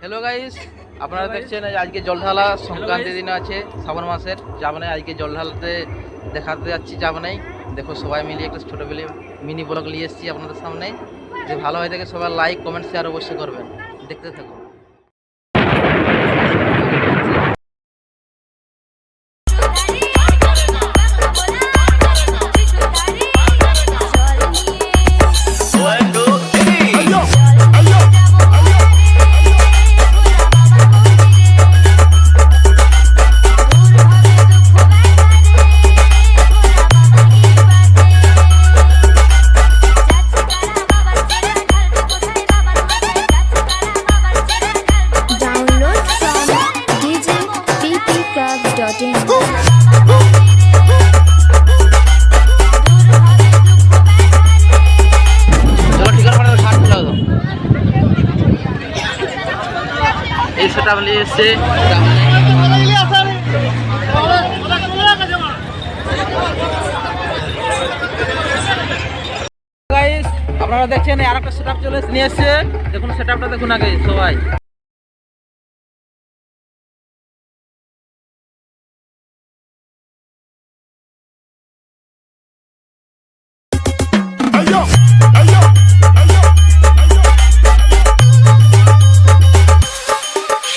Hello guys আপনারা দেখছেন আজকে জল ঢালা সংক্রান্তি দিন আছে শ্রাবণ মাসের। যাবনে আজকে জল ঢালাতে দেখাতে যাচ্ছি যাবনেই দেখো সবাই মিলিয়ে একটা ছোটো মিলে মিনি ব্লগ নিয়ে এসেছি আপনাদের সামনে। যে ভালো হয়ে থাকে সবাই লাইক কমেন্ট শেয়ার অবশ্যই করবেন। দেখতে থাকুন। এই এসছে। আপনারা দেখছেন আর একটা সেট আপ চলে নিয়ে এসছে। দেখুন সেট আপটা দেখুন আগে, সবাই।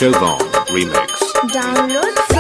Showbomb Remix. Download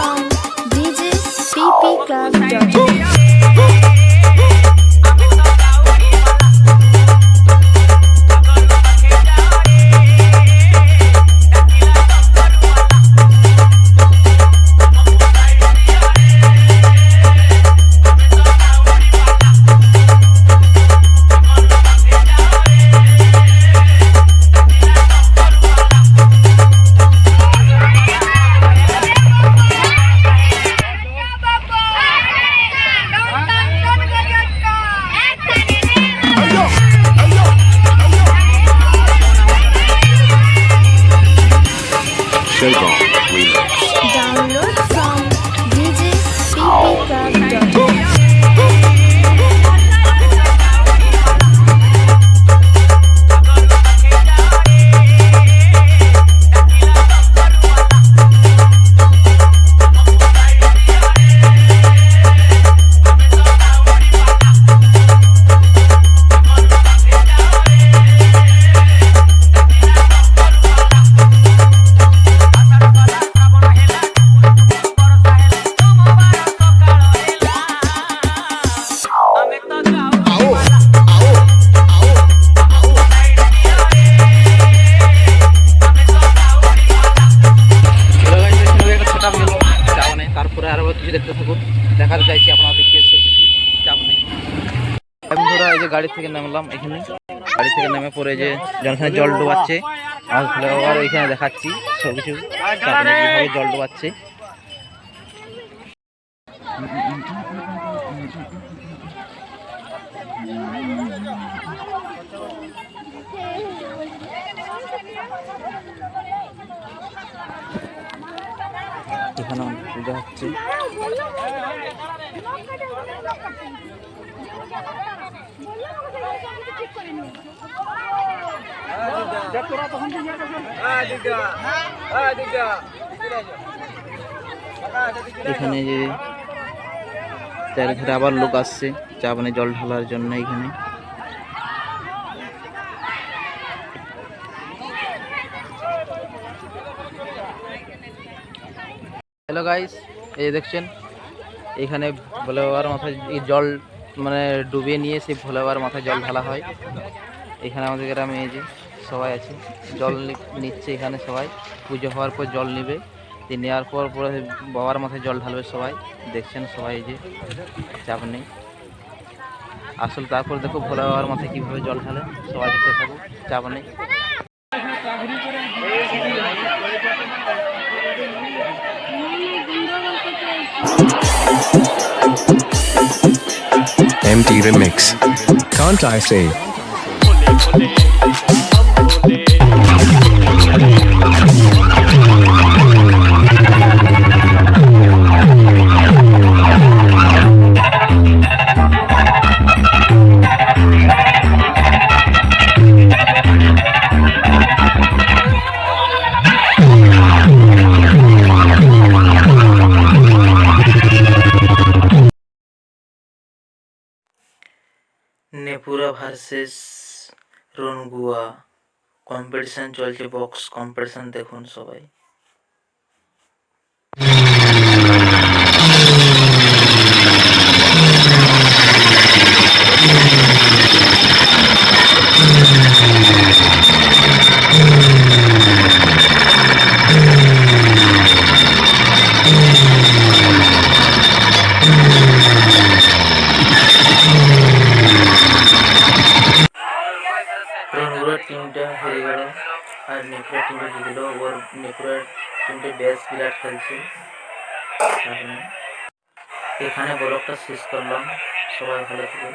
যে গাড়ি থেকে নামলাম এখানে। গাড়ি থেকে নেমে পরে যে যেখানে জল ডোবাচ্ছে। আর এখানে দেখাচ্ছি সব কিছু জল ডোবাচ্ছে। এখানে এখানে যে চারিধারে আবার লোক আসছে, চা মানে জল ঢালার জন্য এখানে। হ্যালো গাইস এই দেখছেন, এখানে বলে বাবার মাথায় জল মানে ডুবিয়ে নিয়ে সেই ভোলে বাবার মাথায় জল ঢালা হয়। এখানে আমাদের গ্রামে এই যে সবাই আছে, জল নিচ্ছে এখানে সবাই। পুজো হওয়ার পর জল নেবে নেওয়ার পর পরে বাবার মাথায় জল ঢালবে সবাই। দেখছেন সবাই যে, চাপ নেই। আসল তারপর দেখো ভোলা বাবার মাথায় কীভাবে জল ঢালে, সবাই দেখতে থাকো চাপ নেই। MT Remix. Can't I say? নেপুরা ভার্সেস রনগুয়া কম্পিটিশান চলছে বক্স কম্পিটিশান দেখুন সবাই। আর নেপুরা টিমটা জিতলো ওর নেপুরার টিমটা বেশ বিরাট খেলছে। এখন এখানে ব্লগটা শেষ করলাম। সবাই ভালো থাকুন